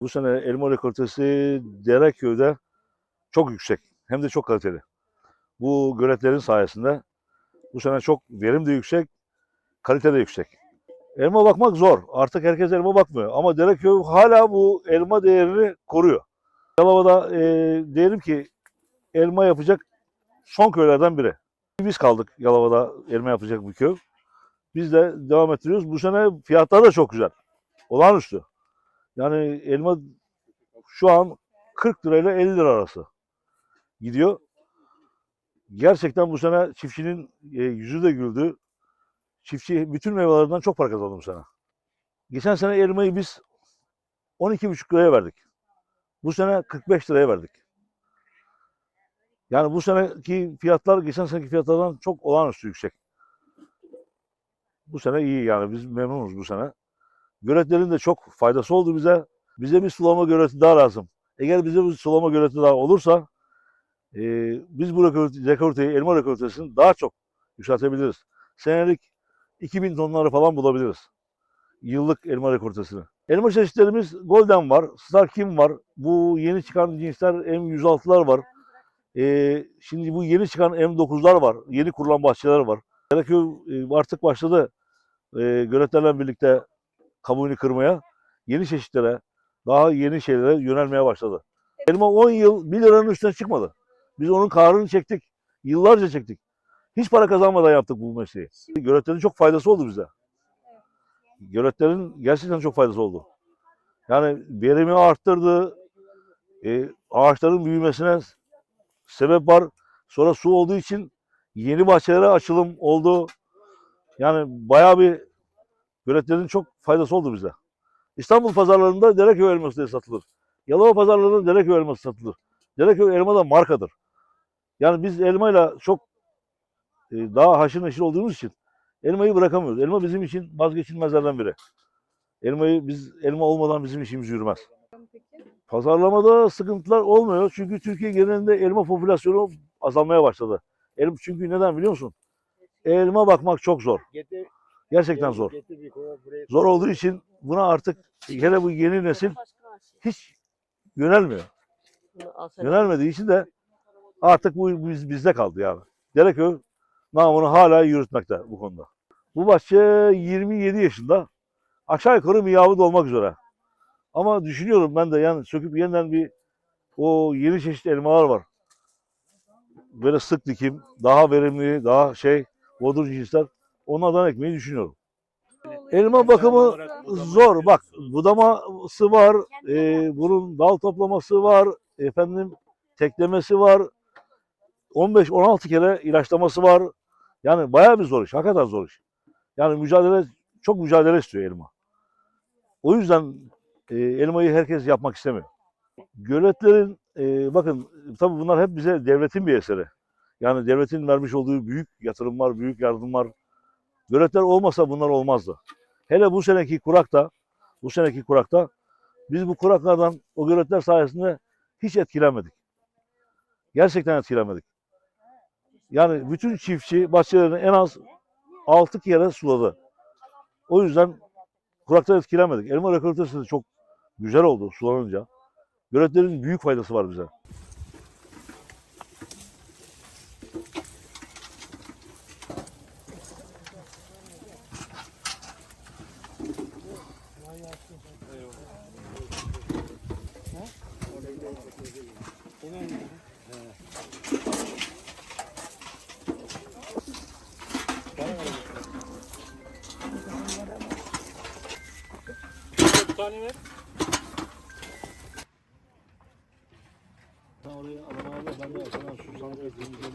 Bu sene elma rekoltesi Dereköy'de çok yüksek. Hem de çok kaliteli. Bu göletlerin sayesinde bu sene çok verim de yüksek, kalite de yüksek. Elma bakmak zor. Artık herkes elma bakmıyor. Ama Dereköy hala bu elma değerini koruyor. Yalova'da e, diyelim ki elma yapacak son köylerden biri. Biz kaldık Yalova'da elma yapacak bir köy. Biz de devam ettiriyoruz. Bu sene fiyatlar da çok güzel. Olağanüstü. Yani elma şu an 40 lirayla 50 lira arası gidiyor. Gerçekten bu sene çiftçinin e, yüzü de güldü. Çiftçi bütün meyvelerinden çok para kazandı bu sene. Geçen sene elmayı biz 12,5 liraya verdik. Bu sene 45 liraya verdik. Yani bu seneki fiyatlar geçen seneki fiyatlardan çok olağanüstü yüksek. Bu sene iyi yani biz memnunuz bu sene. Göletlerin de çok faydası oldu bize. Bize bir sulama göleti daha lazım. Eğer bize bir sulama göleti daha olursa e, biz bu rekolteyi, elma rekoltesini daha çok yükseltebiliriz. Senelik 2000 tonları falan bulabiliriz. Yıllık elma rekoltesini. Elma çeşitlerimiz Golden var, Star Kim var. Bu yeni çıkan cinsler M106'lar var. E, şimdi bu yeni çıkan M9'lar var. Yeni kurulan bahçeler var. Karaköy e, artık başladı e, göletlerle birlikte kabuğunu kırmaya, yeni çeşitlere, daha yeni şeylere yönelmeye başladı. Elma 10 yıl 1 liranın üstüne çıkmadı. Biz onun kahrını çektik. Yıllarca çektik. Hiç para kazanmadan yaptık bu mesleği. Göletlerin çok faydası oldu bize. Göletlerin gerçekten çok faydası oldu. Yani verimi arttırdı. E, ağaçların büyümesine sebep var. Sonra su olduğu için yeni bahçelere açılım oldu. Yani bayağı bir göletlerin çok faydası oldu bize. İstanbul pazarlarında Dereköy elması diye satılır. Yalova pazarlarında Dereköy elması satılır. Dereköy elma da markadır. Yani biz elmayla çok e, daha haşır neşir olduğumuz için elmayı bırakamıyoruz. Elma bizim için vazgeçilmezlerden biri. Elmayı biz elma olmadan bizim işimiz yürümez. Pazarlamada sıkıntılar olmuyor. Çünkü Türkiye genelinde elma popülasyonu azalmaya başladı. Elma, çünkü neden biliyor musun? Elma bakmak çok zor. Gerçekten zor. Zor olduğu için buna artık hele bu yeni nesil hiç yönelmiyor. Yönelmediği için de artık bu biz, bizde kaldı yani. Dereköy namını hala yürütmekte bu konuda. Bu bahçe 27 yaşında. Aşağı yukarı miyavı da olmak üzere. Ama düşünüyorum ben de yani söküp yeniden bir o yeni çeşit elmalar var. Böyle sık dikim, daha verimli, daha şey, bodur cinsler. Onlardan ekmeyi düşünüyorum. Elma bakımı zor. Bak budaması var, e, bunun dal toplaması var, efendim teklemesi var. 15-16 kere ilaçlaması var. Yani bayağı bir zor iş. Hakikaten zor iş. Yani mücadele, çok mücadele istiyor elma. O yüzden e, elmayı herkes yapmak istemiyor. Göletlerin, e, bakın tabii bunlar hep bize devletin bir eseri. Yani devletin vermiş olduğu büyük yatırımlar, büyük yardımlar. Göletler olmasa bunlar olmazdı. Hele bu seneki kurakta, bu seneki kurakta biz bu kuraklardan o göletler sayesinde hiç etkilenmedik. Gerçekten etkilenmedik. Yani bütün çiftçi bahçelerini en az 6 kere suladı. O yüzden kuraktan etkilenmedik. Elma rekoltesi çok güzel oldu sulanınca. Göletlerin büyük faydası var bize. Tane ver. Sen oraya alamaya ben de sana şu sanat ettiğimde.